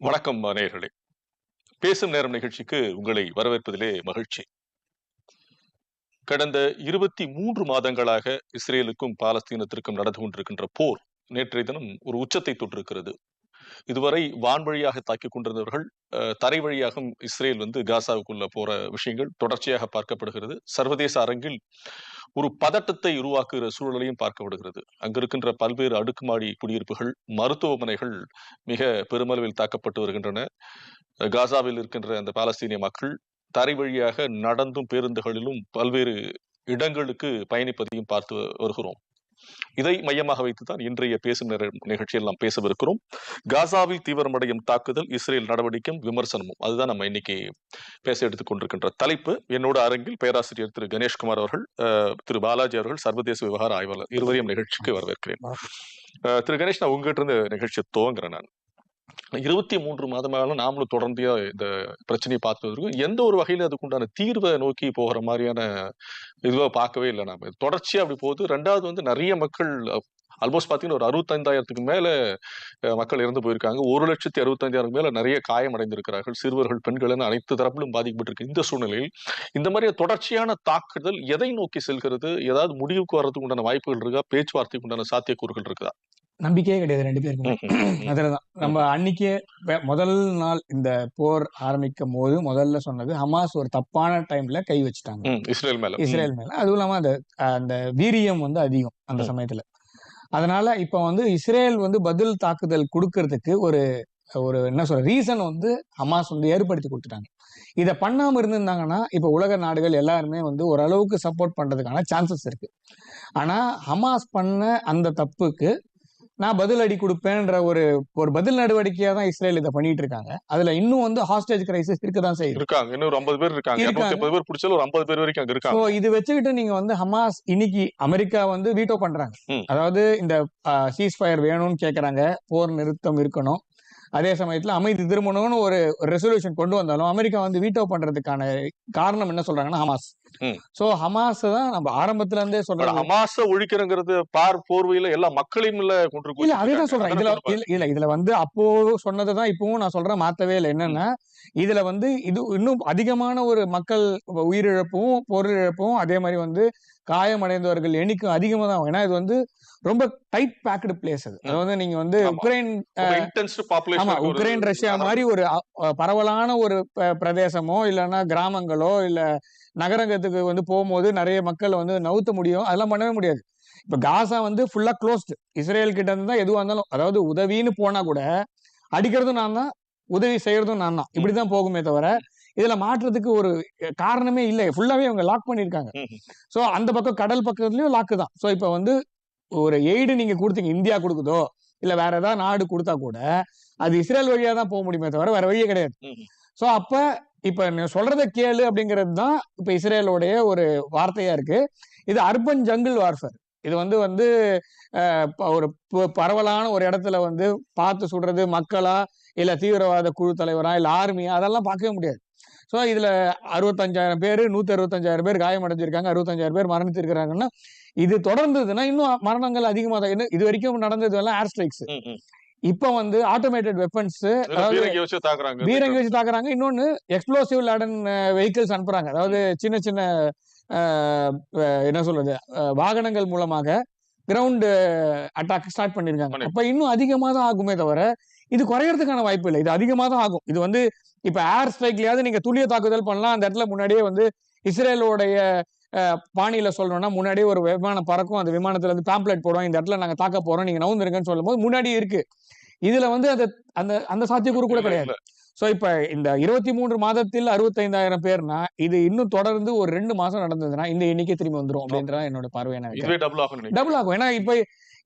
வணக்கம் நேயர்களே. பேசும் நேரம் நிகழ்ச்சிக்கு உங்களை வரவேற்பதிலே மகிழ்ச்சி. கடந்த இருபத்தி மூன்று மாதங்களாக இஸ்ரேலுக்கும் பாலஸ்தீனத்திற்கும் நடந்து கொண்டிருக்கின்ற போர் நேற்றைய தினம் ஒரு உச்சத்தை தொட்டிருக்கிறது. இதுவரை வான்வழியாக தாக்கிக் கொண்டிருந்தவர்கள் அஹ், தரை வழியாகவும் இஸ்ரேல் வந்து காசாவுக்குள்ள போற விஷயங்கள் தொடர்ச்சியாக பார்க்கப்படுகிறது. சர்வதேச அரங்கில் ஒரு பதட்டத்தை உருவாக்குகிற சூழலையும் பார்க்கப்படுகிறது அங்கிருக்கின்ற பல்வேறு அடுக்குமாடி குடியிருப்புகள் மருத்துவமனைகள் மிக பெருமளவில் தாக்கப்பட்டு வருகின்றன. காசாவில் இருக்கின்ற அந்த பாலஸ்தீனிய மக்கள் தரை வழியாக நடந்தும் பேருந்துகளிலும் பல்வேறு இடங்களுக்கு பயணிப்பதையும் பார்த்து வருகிறோம். இதை மையமாக வைத்துதான் இன்றைய பேசும் நிகழ்ச்சியில் நாம் பேசவிருக்கிறோம். காசாவில் தீவிரமடையும் தாக்குதல் இஸ்ரேல் நடவடிக்கையும் விமர்சனமும். அதுதான் நம்ம இன்னைக்கு பேச எடுத்துக் கொண்டிருக்கின்ற தலைப்பு. என்னோட அரங்கில் பேராசிரியர் திரு கணேஷ்குமார் அவர்கள் திரு பாலாஜி அவர்கள் சர்வதேச விவகார ஆய்வாளர். இருவரையும் நிகழ்ச்சிக்கு வரவேற்கிறேன். திரு கணேஷ் நான் உங்ககிட்ட இருந்து நிகழ்ச்சியை துவங்குறேன் நான். இருபத்தி மூன்று மாதமாக நாமளும் தொடர்ந்து இந்த பிரச்சனையை பார்த்து வந்திருக்கோம். எந்த ஒரு வகையில அதுக்குண்டான தீர்வை நோக்கி போகிற மாதிரியான இதுவா பார்க்கவே இல்லை நாம. தொடர்ச்சியா அப்படி போகுது. ரெண்டாவது வந்து நிறைய மக்கள் ஆல்மோஸ்ட் பார்த்தீங்கன்னா ஒரு அறுபத்தைந்தாயிரத்துக்கு மேல மக்கள் இறந்து போயிருக்காங்க. ஒரு லட்சத்தி அறுபத்தைந்தாயிரம் மேல நிறைய காயம் அடைந்திருக்கிறார்கள் சிறுவர்கள் பெண்கள் என அனைத்து தரப்பிலும் பாதிக்கப்பட்டிருக்கு இந்த சூழ்நிலையில். இந்த மாதிரி தொடர்ச்சியான தாக்குதல் எதை நோக்கி செல்கிறது? ஏதாவது முடிவுக்கு வர்றதுக்கு உண்டான வாய்ப்புகள் இருக்கா? பேச்சுவார்த்தைக்கு உண்டான சாத்தியக்கூறுகள் இருக்குதா? நம்பிக்கையே கிடையாது ரெண்டு பேருக்குமே. அதுலதான். நம்ம அன்னைக்கே முதல் நாள் இந்த போர் ஆரம்பிக்கும் போது முதல்ல சொன்னது ஹமாஸ் ஒரு தப்பான டைம்ல கை வச்சுட்டாங்க. இஸ்ரேல் மேல. இஸ்ரேல் மேல. அதுவும் இல்லாம அந்த அந்த வீரியம் வந்து அதிகம் அந்த. சமயத்துல. அதனால இப்ப வந்து இஸ்ரேல் வந்து பதில் தாக்குதல் கொடுக்கறதுக்கு ஒரு ஒரு என்ன சொல்ற ரீசன் வந்து ஹமாஸ் வந்து ஏற்படுத்தி கொடுத்துட்டாங்க. இதை பண்ணாம இருந்திருந்தாங்கன்னா இப்ப உலக நாடுகள் எல்லாருமே வந்து ஓரளவுக்கு சப்போர்ட் பண்றதுக்கான சான்சஸ் இருக்கு. ஆனா ஹமாஸ் பண்ண அந்த தப்புக்கு நான் பதில் அடி கொடுப்பேன்ற ஒரு ஒரு பதில் நடவடிக்கையா தான் இஸ்ரேல் இதை பண்ணிட்டு இருக்காங்க அதுல இன்னும் வந்து ஹாஸ்டேஜ் கிரைசிஸ் இருக்க தான் செய்யுது. இருக்காங்க. இன்னும் ஐம்பது பேர் இருக்காங்க. இருக்காங்க. பேர் பிடிச்சாலும் ஒரு ஐம்பது பேர் வரைக்கும் அங்க ஸோ இருக்காங்க இது வச்சுக்கிட்டு நீங்க வந்து ஹமாஸ் இன்னைக்கு அமெரிக்கா வந்து வீட்டோ பண்றாங்க. அதாவது இந்த சீஸ் ஃபயர் வேணும்னு கேக்குறாங்க. போர் நிறுத்தம் இருக்கணும். அதே சமயத்துல அமைதி திரும்பணும்னு ஒரு ரெசல்யூஷன் கொண்டு வந்தாலும் அமெரிக்கா வந்து வீட்டோ பண்றதுக்கான காரணம் என்ன சொல்றாங்கன்னா ஹமாஸ். சோ ஹமாஸ் தான் நம்ம ஆரம்பத்துல இருந்தே சொல்றோம் ஹமாஸ ஒழிக்கிறங்கிறது பார் போர்வையில எல்லா மக்களையும் இல்ல கொண்டு இல்ல அதேதான் சொல்றேன். இதுல இல்ல இதுல வந்து அப்போ சொன்னதுதான் இப்பவும் நான் சொல்றேன். மாத்தவே இல்லை. என்னன்னா இதுல வந்து இது இன்னும் அதிகமான ஒரு மக்கள் உயிரிழப்பும் பொருளிழப்பும் அதே மாதிரி வந்து காயமடைந்தவர்கள் எண்ணிக்கை அதிகமா தான். ஏன்னா இது வந்து ரொம்ப டைட் பேக்டு பிளேஸ் அது. அது வந்து நீங்க வந்து. உக்ரைன் ஆமா உக்ரைன் ரஷ்யா மாதிரி ஒரு பரவலான ஒரு பிரதேசமோ இல்லைன்னா கிராமங்களோ இல்ல நகரங்கத்துக்கு வந்து போகும்போது நிறைய மக்கள் வந்து நவுத்த முடியும். அதெல்லாம் பண்ணவே முடியாது. இப்ப காசா வந்து ஃபுல்லா க்ளோஸ்டு இஸ்ரேல் கிட்ட இருந்து தான் எதுவா இருந்தாலும் அதாவது உதவின்னு போனா கூட அடிக்கிறதும் நான் தான் உதவி செய்யறதும் நான் தான். இப்படிதான் போகுமே தவிர இதுல மாற்றுறதுக்கு ஒரு காரணமே இல்லை ஃபுல்லாவே அவங்க லாக் பண்ணிருக்காங்க. சோ அந்த பக்கம் கடல் பக்கத்துலயும் லாக்கு தான். சோ இப்ப வந்து ஒரு எய்டு நீங்க கொடுத்தீங்க இந்தியா கொடுக்குதோ இல்ல வேற ஏதாவது நாடு கொடுத்தா கூட அது இஸ்ரேல் வழியா தான் போக முடியுமே தவிர வேற வழியே கிடையாது. சோ அப்ப இப்ப சொல்றத கேளு அப்படிங்கிறது தான் இப்ப இஸ்ரேலோடைய ஒரு வார்த்தையா இருக்கு. இது அர்பன் ஜங்கிள் வார்ஃபேர் இது வந்து வந்து ஒரு பரவலான ஒரு இடத்துல வந்து பார்த்து சுடுறது மக்களா இல்ல தீவிரவாத குழு தலைவரா இல்ல ஆர்மியா அதெல்லாம் பார்க்கவே முடியாது. ஸோ இதுல அறுபத்தஞ்சாயிரம் பேர் நூத்தி அறுபத்தஞ்சாயிரம் பேர் காயமடைஞ்சிருக்காங்க அறுபத்தஞ்சாயிரம் பேர் மரணித்திருக்கிறாங்கன்னா இது தொடர்ந்ததுன்னா இன்னும் மரணங்கள் அதிகமாக தான் இது வரைக்கும் நடந்தது எல்லாம் ஏர் ஸ்ட்ரைக்ஸ் இப்ப வந்து ஆட்டோமேட்டட் வெப்பன்ஸ் பீரங்கி வச்சு தாக்குறாங்க. இன்னொன்னு எக்ஸ்ப்ளோசிவ் லேடன் வெஹிக்கிள்ஸ் அனுப்புறாங்க. அதாவது சின்ன சின்ன என்ன சொல்றது வாகனங்கள் மூலமாக கிரவுண்ட் அட்டாக் ஸ்டார்ட் பண்ணிருக்காங்க. பண்ணி- அப்ப இன்னும் அதிகமா தான் ஆகுமே தவிர இது குறையறதுக்கான வாய்ப்பு இல்லை. இது அதிகமா தான் ஆகும். இது வந்து இப்ப ஏர் ஸ்ட்ரைக்லயாவது நீங்க துல்லிய தாக்குதல் பண்ணலாம். அந்த இடத்துல முன்னாடியே வந்து இஸ்ரேலோடைய பாணியில சொல்லணும்னா முன்னாடியே ஒரு விமானம் பறக்கும். அந்த விமானத்துல இருந்து பேம்ப்ளெட் போடுவோம். இந்த இடத்துல நாங்க தாக்க போறோம். நீங்க நவுந்துருங்கன்னு சொல்லும்போது முன்னாடி இருக்கு. இதுல வந்து அந்த அந்த அந்த சாத்தியக்கூறு கூட கிடையாது. சோ இப்ப இந்த இருபத்தி மூன்று மாதத்தில் அறுபத்தைந்தாயிரம் பேர்னா இது இன்னும் தொடர்ந்து ஒரு ரெண்டு மாசம் நடந்ததுன்னா இந்த எண்ணிக்கை திரும்பி வந்துரும் அப்படின்றத என்னோட பார்வை இதுவே டபுள் ஆகும். டபுள் ஆகும். ஏன்னா இப்ப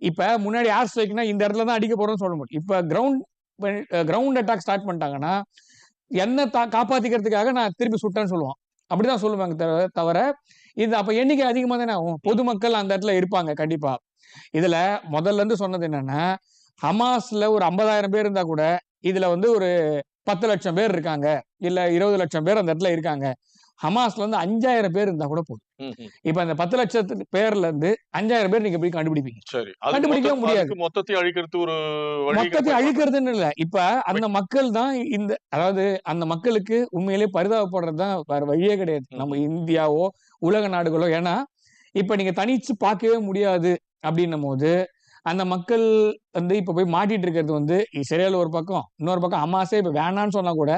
இப்ப முன்னாடி ஏர் ஸ்ட்ரைக்னா இந்த இடத்துல தான் அடிக்க போறோம்னு சொல்ல முடியும். இப்ப கிரவுண்ட் கிரவுண்ட் அட்டாக் ஸ்டார்ட் பண்ணிட்டாங்கன்னா என்ன தா காப்பாத்திக்கிறதுக்காக நான் திருப்பி சுட்டேன்னு சொல்லுவான். அப்படிதான் சொல்லுவாங்க தவிர- தவிர இது அப்ப எண்ணிக்கை அதிகமா தானே ஆகும். பொதுமக்கள் அந்த இடத்துல இருப்பாங்க கண்டிப்பா. இதுல முதல்ல இருந்து சொன்னது என்னன்னா ஹமாஸ்ல ஒரு ஐம்பதாயிரம் பேர் இருந்தா கூட இதுல வந்து ஒரு பத்து லட்சம் பேர் இருக்காங்க. இல்ல இருபது லட்சம் பேர் அந்த இடத்துல இருக்காங்க. ஹமாஸ்ல வந்து அஞ்சாயிரம் பேர் இருந்தா கூட போதும். இப்ப அந்த பத்து லட்சத்து பேர்ல இருந்து அஞ்சாயிரம் பேர் நீங்க எப்படி கண்டுபிடிப்பீங்க மொத்த- முடியாது. மொத்தத்தையும் அழிக்கிறது ஒரு மொத்தத்தை அழிக்கிறதுன்னு இல்ல இப்ப அந்த மக்கள் தான் இந்த அதாவது அந்த மக்களுக்கு உண்மையிலேயே பரிதாபப்படுறது தான் வேற வழியே கிடையாது. நம்ம இந்தியாவோ உலக நாடுகளோ ஏன்னா இப்ப நீங்க தனிச்சு பார்க்கவே முடியாது அப்படின்னும் போது அந்த மக்கள் வந்து இப்ப போய் மாட்டிட்டு இருக்கிறது வந்து இஸ்ரேல் ஒரு பக்கம் இன்னொரு பக்கம் அமாசே இப்ப வேணான்னு சொன்னா கூட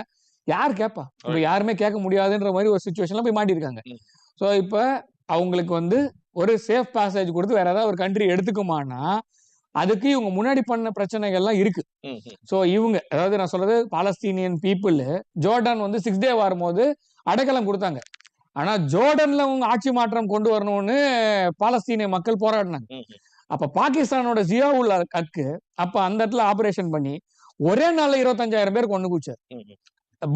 யார் கேட்பா இப்ப. யாருமே கேட்க முடியாதுன்ற மாதிரி ஒரு சுச்சுவேஷன்ல போய் மாட்டிருக்காங்க. சோ இப்ப அவங்களுக்கு வந்து ஒரு சேஃப் பேசேஜ் கொடுத்து வேற ஏதாவது ஒரு கண்ட்ரி எடுத்துக்குமானா அதுக்கு இவங்க முன்னாடி பண்ண பிரச்சனைகள்லாம் இருக்கு. ஸோ இவங்க அதாவது நான் சொல்றது பாலஸ்தீனியன் பீப்புள் ஜோர்டான் வந்து சிக்ஸ் டே வரும்போது அடைக்கலம் கொடுத்தாங்க ஆனா ஜோர்டன்ல அவங்க ஆட்சி மாற்றம் கொண்டு வரணும்னு பாலஸ்தீனிய மக்கள் போராடினாங்க. அப்ப பாகிஸ்தானோட ஜியாவுல் அக்கு அப்ப அந்த இடத்துல ஆபரேஷன் பண்ணி ஒரே நாள்ல இருபத்தஞ்சாயிரம் பேர் கொண்டு குச்சார்.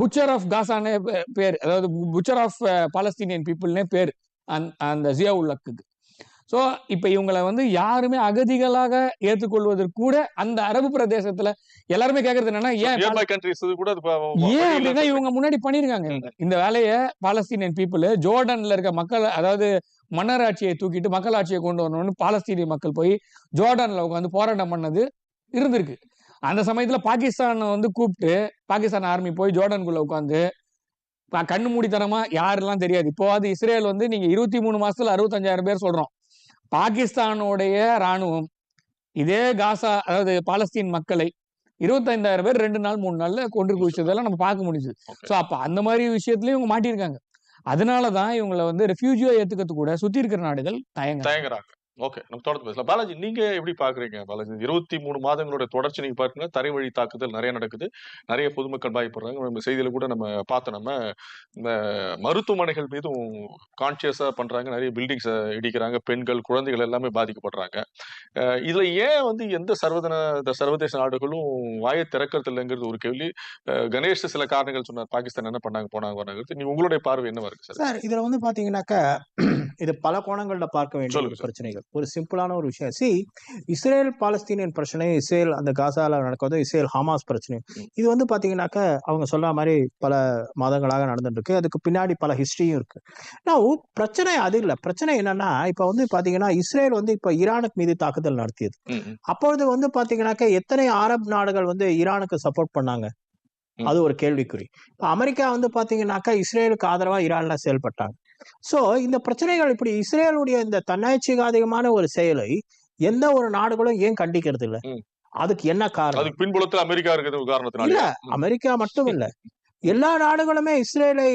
புச்சர் ஆஃப் காசானே பேர். அதாவது புச்சர் ஆஃப் பாலஸ்தீனியன் பீப்புள்னே பேர். அந்த அந்த ஜியாவுல் அக்குக்கு ஸோ இப்போ இவங்களை வந்து யாருமே அகதிகளாக ஏற்றுக்கொள்வதற்கு கூட அந்த அரபு பிரதேசத்துல எல்லாருமே கேட்கறது என்னன்னா ஏன் ஏன் அப்படின்னா இவங்க முன்னாடி பண்ணிருக்காங்க. இந்த வேலையை பாலஸ்தீனியன் பீப்புள் ஜோர்டன்ல இருக்க மக்கள் அதாவது மன்னராட்சியை தூக்கிட்டு மக்களாட்சியை கொண்டு வரணும்னு பாலஸ்தீனிய மக்கள் போய் ஜோர்டான்ல உட்காந்து போராட்டம் பண்ணது இருந்திருக்கு. அந்த சமயத்துல பாகிஸ்தான் வந்து கூப்பிட்டு பாகிஸ்தான் ஆர்மி போய் ஜோர்டானுக்குள்ள உட்காந்து கண்ணு மூடித்தனமா யாரெல்லாம் தெரியாது. இப்போ அது இஸ்ரேல் வந்து நீங்க இருபத்தி மூணு மாசத்துல அறுபத்தஞ்சாயிரம் பேர் சொல்றோம். பாகிஸ்தானுடைய ராணுவம் இதே காசா அதாவது பாலஸ்தீன் மக்களை இருபத்தைந்தாயிரம் பேர் ரெண்டு நாள் மூணு நாள்ல கொண்டு குவிச்சதெல்லாம் நம்ம பார்க்க முடிஞ்சுது. ஸோ அப்ப அந்த மாதிரி விஷயத்துலயும் இவங்க மாட்டியிருக்காங்க. அதனால தான் இவங்களை வந்து ரெஃப்யூஜியோ ஏத்துக்கிறது கூட சுத்தி இருக்கிற நாடுகள் தயங்க தயங்குறாங்க. ஓகே நம்ம தொடர்ந்து பேசலாம். பாலாஜி நீங்க எப்படி பாக்குறீங்க? பாலாஜி இருபத்தி மூணு மாதங்களோட தொடர்ச்சி நீங்க பாத்தீங்கன்னா தரை வழி தாக்குதல் நிறைய நடக்குது. நிறைய பொதுமக்கள் பாதிப்படுறாங்க நம்ம செய்தியில கூட நம்ம பார்த்தோம் நம்ம இந்த மருத்துவமனைகள் மீதும் கான்சியஸா பண்றாங்க. நிறைய பில்டிங்ஸ் இடிக்கிறாங்க. பெண்கள் குழந்தைகள் எல்லாமே பாதிக்கப்படுறாங்க. இதுல ஏன் வந்து எந்த சர்வதன இந்த சர்வதேச நாடுகளும் வாயை திறக்கிறது இல்லைங்கிறது ஒரு கேள்வி. கணேஷ் சில காரணங்கள் சொன்னார். பாகிஸ்தான் என்ன பண்ணாங்க போனாங்க வராங்கிறது உங்களுடைய பார்வை என்னவா இருக்கு சார்? சார் இதுல வந்து பாத்தீங்கன்னாக்கா இது பல கோணங்கள்ல பார்க்க வேண்டிய. பிரச்சனைகள். ஒரு சிம்பிளான ஒரு விஷயம். சி இஸ்ரேல் பாலஸ்தீனியன் பிரச்சனை இஸ்ரேல் அந்த காசால நடக்கிறது இஸ்ரேல் ஹமாஸ் பிரச்சனை. ம். இது வந்து பாத்தீங்கன்னாக்கா அவங்க சொல்ற மாதிரி பல மாதங்களாக நடந்துட்டு இருக்கு அதுக்கு பின்னாடி பல ஹிஸ்டரியும் இருக்கு. நான் பிரச்சனை அது இல்ல. பிரச்சனை என்னன்னா இப்ப வந்து பாத்தீங்கன்னா இஸ்ரேல் வந்து இப்ப ஈரானுக்கு மீது தாக்குதல் நடத்தியது. அப்பொழுது வந்து பாத்தீங்கன்னாக்கா எத்தனை அரப் நாடுகள் வந்து ஈரானுக்கு சப்போர்ட் பண்ணாங்க. அது ஒரு கேள்விக்குறி. இப்ப அமெரிக்கா வந்து பாத்தீங்கன்னாக்கா இஸ்ரேலுக்கு ஆதரவா ஈரான்ல செயல்பட்டாங்க. சோ இந்த பிரச்சனைகள் இப்படி இஸ்ரேலுடைய இந்த தன்னாட்சிகாதிகமான ஒரு செயலை எந்த ஒரு நாடுகளும் ஏன் கண்டிக்கிறது இல்ல. அதுக்கு என்ன காரணம்? அதுக்கு பின்புலத்துல அமெரிக்கா இருக்கிறது இல்ல காரணத்தினால அமெரிக்கா மட்டும் இல்ல எல்லா நாடுகளுமே இஸ்ரேலை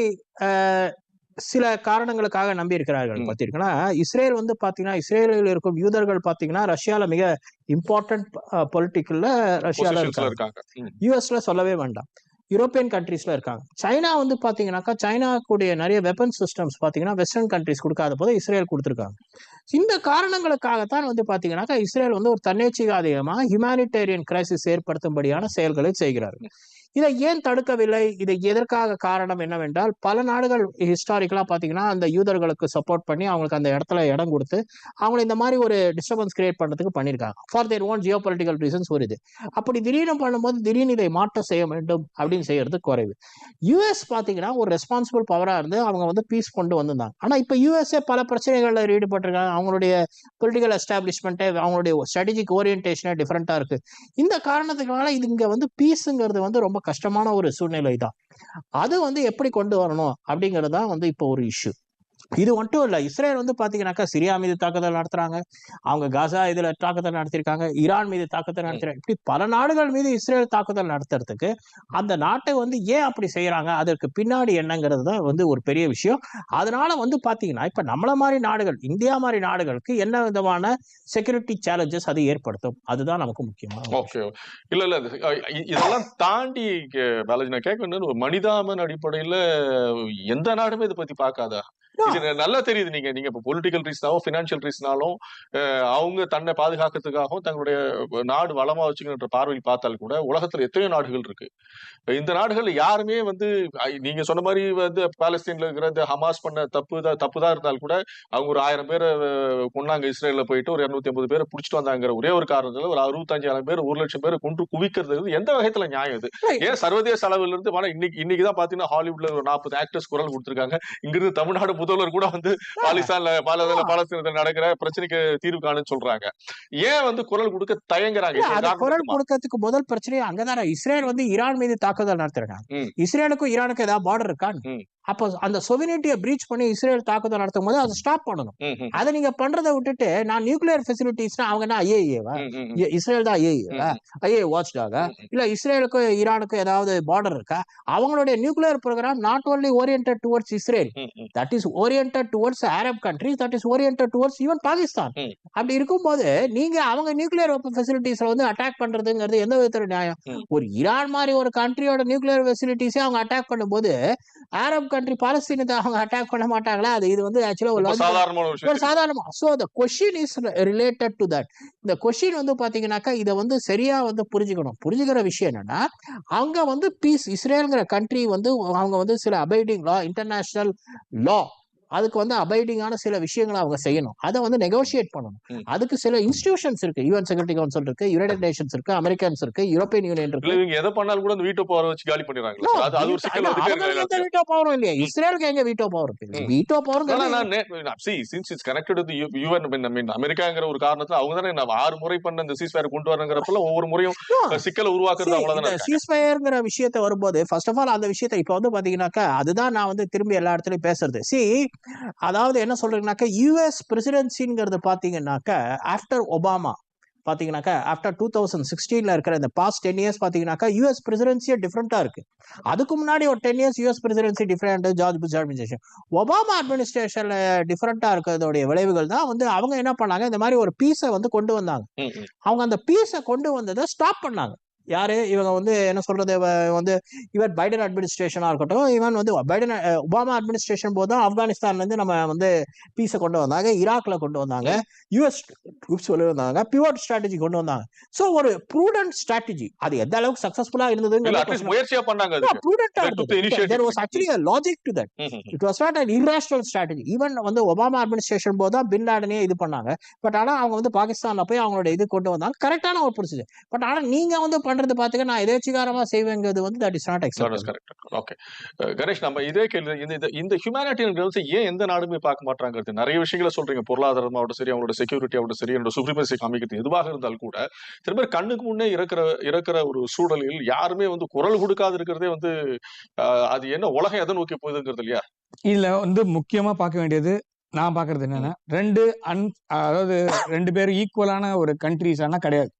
சில காரணங்களுக்காக நம்பி இருக்கிறார்கள். பார்த்தீங்கன்னா இஸ்ரேல் வந்து பாத்தீங்கன்னா இஸ்ரேலில் இருக்கும் யூதர்கள் பாத்தீங்கன்னா ரஷ்யால மிக இம்பார்ட்டன்ட் பொலிட்டிக்கல்ல ரஷ்யால இருக்காங்க. யூஎஸ்ல சொல்லவே வேண்டாம். யூரோப்பியன் கண்ட்ரீஸ்ல இருக்காங்க. சைனா வந்து பாத்தீங்கன்னாக்கா சைனா கூடிய நிறைய வெப்பன் சிஸ்டம்ஸ் பாத்தீங்கன்னா வெஸ்டர்ன் கண்ட்ரீஸ் கொடுக்காத போது இஸ்ரேல் கொடுத்துருக்காங்க. இந்த காரணங்களுக்காகத்தான் வந்து பாத்தீங்கன்னாக்கா இஸ்ரேல் வந்து ஒரு தன்னேச்சிகாதிகமா ஹியூமானிட்டேரியன் கிரைசிஸ் ஏற்படுத்தும்படியான செயல்களை செய்கிறார்கள். இதை ஏன் தடுக்கவில்லை? இதை எதற்காக காரணம் என்னவென்றால் பல நாடுகள் ஹிஸ்டாரிக்கலாக பார்த்தீங்கன்னா அந்த யூதர்களுக்கு சப்போர்ட் பண்ணி அவங்களுக்கு அந்த இடத்துல இடம் கொடுத்து அவங்களை இந்த மாதிரி ஒரு டிஸ்டர்பன்ஸ் கிரியேட் பண்ணுறதுக்கு பண்ணியிருக்காங்க. For their own geopolitical reasons ஒரு இது. அப்படி திடீர்னு பண்ணும்போது திடீர்னு இதை மாற்றம் செய்ய வேண்டும் அப்படின்னு செய்யறது குறைவு. யூஎஸ் பார்த்தீங்கன்னா ஒரு ரெஸ்பான்சிபிள் பவராக இருந்து அவங்க வந்து பீஸ் கொண்டு வந்திருந்தாங்க. ஆனால் இப்போ யூஎஸ்ஏ பல பிரச்சனைகளில் ஈடுபட்டிருக்காங்க. அவங்களுடைய பொலிட்டிக்கல் எஸ்டாப்ளிஷ்மெண்ட்டே அவங்களுடைய ஸ்ட்ராட்டஜிக் ஓரியன்டேஷனே டிஃப்ரெண்ட்டாக இருக்கு. இந்த காரணத்துக்காக இது இங்கே வந்து பீஸுங்கிறது வந்து ரொம்ப கஷ்டமான ஒரு சூழ்நிலை தான் அது வந்து எப்படி கொண்டு வரணும் அப்படிங்கிறது தான் வந்து இப்போ ஒரு இஷ்யூ இது மட்டும் இல்ல இஸ்ரேல் வந்து பாத்தீங்கன்னாக்கா சிரியா மீது தாக்குதல் நடத்துறாங்க. அவங்க காசா இதுல தாக்குதல் நடத்திருக்காங்க. ஈரான் மீது தாக்குதல் நடத்துறாங்க இப்படி பல நாடுகள் மீது இஸ்ரேல் தாக்குதல் நடத்துறதுக்கு அந்த நாட்டை வந்து ஏன் அப்படி செய்யறாங்க அதற்கு பின்னாடி என்னங்கிறது தான் வந்து ஒரு பெரிய விஷயம். அதனால வந்து பாத்தீங்கன்னா இப்ப நம்மள மாதிரி நாடுகள் இந்தியா மாதிரி நாடுகளுக்கு என்ன விதமான செக்யூரிட்டி சேலஞ்சஸ் அது ஏற்படுத்தும்? அதுதான் நமக்கு முக்கியமான ஓகே இல்ல இல்ல இதெல்லாம் தாண்டி பாலாஜி நான் கேட்க ஒரு மனிதாமன் அடிப்படையில எந்த நாடுமே இதை பத்தி பார்க்காதா? நல்லா தெரியுது நீங்க. நீங்க இப்போ பொலிட்டிக்கல் ரீசனாவும் பினான்சியல் ரீசனாலும் அவங்க தன்னை பாதுகாக்கிறதுக்காகவும் தங்களுடைய நாடு வளமா வச்சுக்கின்ற பார்வையில் பார்த்தால் கூட உலகத்துல எத்தனையோ நாடுகள் இருக்கு. இந்த நாடுகள் யாருமே வந்து நீங்க சொன்ன மாதிரி வந்து பாலஸ்தீன்ல இருக்கிற இந்த ஹமாஸ் பண்ண தப்பு தான் தப்பு தான் இருந்தால் கூட அவங்க ஒரு ஆயிரம் பேரை அஹ், கொன்னாங்க இஸ்ரேல்ல போயிட்டு ஒரு இருநூத்தி ஐம்பது பேரை புடிச்சிட்டு வந்தாங்கிற ஒரே ஒரு காரணத்துல ஒரு அறுபத்தஞ்சாயிரம் பேர் ஒரு லட்சம் பேர் கொண்டு குவிக்கிறது எந்த வகைத்துல நியாயம் இது? ஏன் சர்வதேச அளவுல இருந்து இன்னைக்கு இன்னைக்கு தான் பாத்தீங்கன்னா ஹாலிவுட்ல ஒரு நாற்பது ஆக்டர்ஸ் குரல் கொடுத்திருக்காங்க. இங்கிருந்து தமிழ்நாடு முதல்வர் கூட வந்து பாலிஸ்தான்ல பாலஸ்தீன பாலஸ்தீனத்துல நடக்கிற பிரச்சனைக்கு தீர்வு காணுன்னு சொல்றாங்க. ஏன் வந்து குரல் கொடுக்க தயங்குறாங்க? குரல்? கொடுக்கறதுக்கு முதல் பிரச்சனையே அங்கதானே. இஸ்ரேல் வந்து ஈரான் மீது தாக்குதல் நடத்திருக்காங்க ம். இஸ்ரேலுக்கும் ஈரானுக்கும் ஏதாவது பார்டர் இருக்கா? ம். அப்போ அந்த சொவினிட்டியை பிரீச் பண்ணி இஸ்ரேல் தாக்குதல் நடத்தும் போது அதை ஸ்டாப் பண்ணணும். அதை நீங்க பண்றதை விட்டுட்டு நான் நியூக்ளியர் ஃபெசிலிட்டிஸ்னா அவங்க என்ன ஐஏஏவா ம். இஸ்ரேல் தான் ஐஏஏவா ஐஏ வாட்ச் டாகா. இல்ல இஸ்ரேலுக்கும் ஈரானுக்கும் ஏதாவது பார்டர் இருக்கா? அவங்களுடைய nuclear programme not only orient towards Israel. That is orient towards Arab countries that is orient towards even Pakistan. அப்படி இருக்கும்போது நீங்க அவங்க நியூக்ளியர் ஃபெசிலிட்டிஸ்ல வந்து அட்டாக் பண்றதுங்கிறது எந்த விதத்துல நியாயம்? ம். ஒரு ஈரான் மாதிரி ஒரு கண்ட்ரியோட நியூக்ளியர் ஃபெசிலிட்டிஸே அவங்க அட்டாக் பண்ணும்போது அரப் கண்ட்ரி பாலஸ்தீனத்தை அவங்க அட்டாக் பண்ண மாட்டாங்களா? அது இது வந்து ஆக்சுவலா ஒரு சாதாரணமா. So the question is related to that இந்த கொஷின் வந்து பாத்தீங்கன்னாக்கா இதை வந்து சரியா வந்து புரிஞ்சுக்கணும். புரிஞ்சுக்கிற விஷயம் என்னன்னா அங்க வந்து பீஸ் இஸ்ரேலுங்கிற கண்ட்ரி வந்து அவங்க வந்து சில அபைடிங் லா இன்டர்நேஷனல் லா அதுக்கு வந்து அபைடிங்கான சில விஷயங்களை அவங்க செய்யணும். அதை வந்து நெகோஷியேட் பண்ணணும். அதுக்கு சில இன்ஸ்டிடியூஷன்ஸ் இருக்கு. யூஎன் செக்யூரிட்டி கவுன்சில் இருக்கு யுனைடெட் நேஷன்ஸ் இருக்கு அமெரிக்கன்ஸ் இருக்கு யூரோப்பியன் யூனியன் இருக்கு. இவங்க எதை பண்ணாலும் கூட அந்த வீட்டோ பவர் வச்சு காலி சார்? அது ஒரு சிக்கல் வீட்டோ பவரும் இல்லையா. இஸ்ரேலுக்கு எங்க வீட்டோ பவர் இருக்கு. Veto power U- UN, I mean, I mean, அமெரிக்காங்கிற ஒரு காரணத்துல அவங்க தானே நான் ஆறு முறை பண்ண இந்த சீஸ்ஃபயர் கொண்டு வரங்கிறப்பல ஒவ்வொரு முறையும் சிக்கலை உருவாக்குறது அவங்கள தானே இருக்காங்க. சீஸ்ஃபயர்ங்கிற விஷயத்த வரும்போது ஃபர்ஸ்ட் ஆஃப் ஆல் அந்த விஷயத்த இப்ப வந்து பாத்தீங்கன்னாக்கா அதுதான் நான் வந்து திரும்பி எல்லா இடத்துலயும் பேசுறது. சி அதாவது என்ன சொல்றீங்கன்னாக்கா யூஎஸ் பிரசிடென்சிங்கிறது பாத்தீங்கன்னாக்கா ஆஃப்டர் ஒபாமா பாத்தீங்கன்னாக்கா ஆஃப்டர் டூ தௌசண்ட் சிக்ஸ்டீன்ல இருக்கிற இந்த பாஸ்ட் டென் இயர்ஸ் பாத்தீங்கன்னாக்கா யூஎஸ் பிரசிடென்சியே டிஃப்ரெண்டா இருக்கு. அதுக்கு முன்னாடி ஒரு ten years US presidency different George Bush administration Obama அட்மினிஸ்ட்ரேஷன்ல டிஃப்ரெண்டா இருக்கிறதோடைய விளைவுகள் தான் வந்து அவங்க என்ன பண்ணாங்க இந்த மாதிரி ஒரு பீஸை வந்து கொண்டு வந்தாங்க. அவங்க அந்த பீஸை கொண்டு வந்ததை ஸ்டாப் பண்ணாங்க. யாரு? இவங்க வந்து என்ன சொல்றது? வந்து இவன் பைடன் அட்மினிஸ்ட்ரேஷனா இருக்கட்டும் இவன் வந்து பைடன் ஒபாமா அட்மினிஸ்ட்ரேஷன் போது தான் ஆப்கானிஸ்தான்ல இருந்து நம்ம வந்து பீஸை கொண்டு வந்தாங்க ஈராக்ல கொண்டு வந்தாங்க யூஎஸ் கொண்டு வந்தாங்க பிவோட் ஸ்ட்ராட்டஜி கொண்டு வந்தாங்க. சோ ஒரு ப்ரூடன்ட் ஸ்ட்ராட்டஜி அது எந்த அளவுக்கு சக்சஸ்ஃபுல்லா இருந்ததுங்கிறது பண்ணாங்க இருந்தது. ம், ம், ம். It was not an irrational strategy. Even வந்து ஒபாமா அட்மினிஸ்ட்ரேஷன் போது தான் பின் லாடனே இது பண்ணாங்க. பட் ஆனா அவங்க வந்து பாகிஸ்தான்ல போய் அவங்களோட இது கொண்டு வந்தாங்க. கரெக்டான ஒரு ப்ரொசீஜர் பட் ஆனா நீங்க வந்து பண்றது பாத்துக்க நான் எதேச்சிகாரமா செய்வேங்கிறது வந்து that is not correct. Okay. அஹ் கணேஷ் நம்ம இதே கேள்வி இந்த இந்த- ஹியூமனிட்டியன் ஏன் எந்த நாடுமே பார்க்க மாட்டாங்கிறது? நிறைய விஷயங்களை சொல்றீங்க. பொருளாதாரமாகட்டும் சரி அவங்களோட செக்யூரிட்டி ஆகட்டும் சரி என்னோட சுப்ரீமசி காமிக்கிறது எதுவாக இருந்தால் கூட திரும்ப கண்ணுக்கு முன்னே இருக்கிற இருக்கிற ஒரு சூழலில் யாருமே வந்து குரல் கொடுக்காது இருக்கிறதே வந்து அது என்ன உலகம் எதை நோக்கி போகுதுங்கிறது இல்லையா? இதுல வந்து முக்கியமா பார்க்க வேண்டியது நான் பாக்குறது என்னன்னா ரெண்டு அன் அதாவது ரெண்டு பேரும் ஈக்குவலான ஒரு கண்ட்ரிஸ் ஆனா கிடையாது.